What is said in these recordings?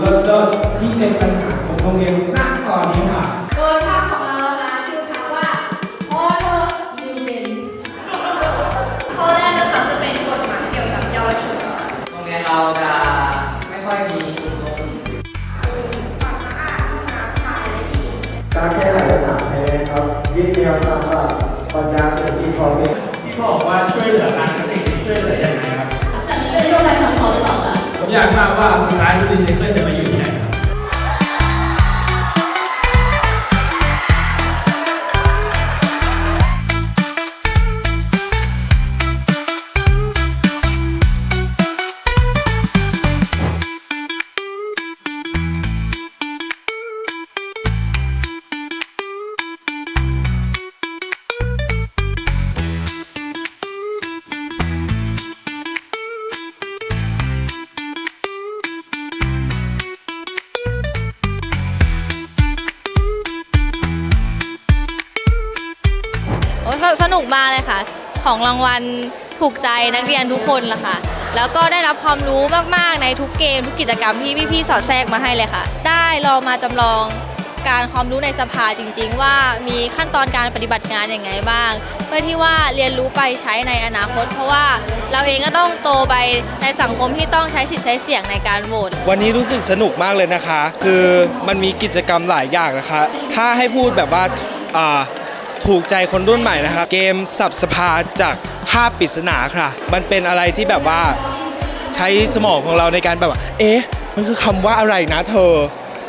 เลิศๆที่เป็นปัญหาของโรงเรียนณตอนนี้ค่ะโดยภาพของเรานะคะชื่อภาพว่าพอเธอนิวเจนข้อแรกนะคะจะเป็นกฎหมายเกี่ยวกับเยาวชนโรงเรียนเราจะไม่ค่อยมีชุมนุมการแก้ไขปัญหาภายในครับยึดแนวตามหลักปรัชญาเศรษฐกิจพอเพียงที่บอกว่าช่วยเหลือกา ผมอยากทราบว่าสุดท้ายจุลินทรีย์จะมาอยู่ โอ้สสนุกมากเลยค่ะ ของรางวัลถูกใจนักเรียนทุกคนละค่ะ แล้วก็ได้รับความรู้มากๆในทุกเกมทุกกิจกรรมที่พี่ๆสอดแทรกมาให้เลยค่ะ ได้ลองมาจำลองการความรู้ในสภาจริง ๆ ว่ามีขั้นตอนการปฏิบัติงานอย่างไงบ้าง เพื่อที่ว่าเรียนรู้ไปใช้ในอนาคต เพราะว่าเราเองก็ต้องโตไปในสังคมที่ต้องใช้สิทธิ์ใช้เสียงในการโหวต วันนี้รู้สึกสนุกมากเลยนะคะ คือมันมีกิจกรรมหลายอย่างนะคะ ถ้าให้พูดแบบว่าอ่า ถูกใจคนรุ่นใหม่นะคะเกมสับสภาจากภาพปริศนาค่ะ มันเป็นอะไรที่แบบว่าใช้สมองของเราในการแบบว่า เอ๊ะ มันคือคำว่าอะไรนะเธอ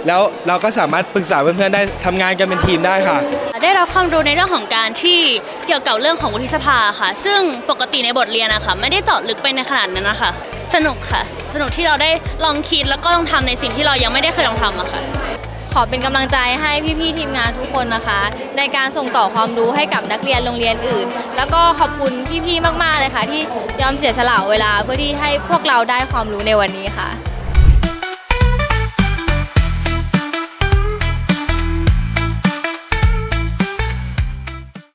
แล้วเราก็สามารถปรึกษาเพื่อนๆได้ทำงานกันเป็นทีมได้ค่ะ ได้รับความรู้ในเรื่องของการที่เกี่ยวกับเรื่องของวุฒิสภาค่ะ ซึ่งปกติในบทเรียนนะคะไม่ได้เจาะลึกไปในขนาดนั้นนะคะ สนุกค่ะ สนุกที่เราได้ลองคิดแล้วก็ลองทำในสิ่งที่เรายังไม่ได้เคยลองทำอะค่ะ ขอเป็นกำลังใจให้พี่ๆทีมงานทุกคนนะคะ ในการส่งต่อความรู้ให้กับนักเรียนโรงเรียนอื่น แล้วก็ขอบคุณพี่ๆมากๆเลยค่ะ ที่ยอมเสียสละเวลาเพื่อที่ให้พวกเราได้ความรู้ในวันนี้ค่ะ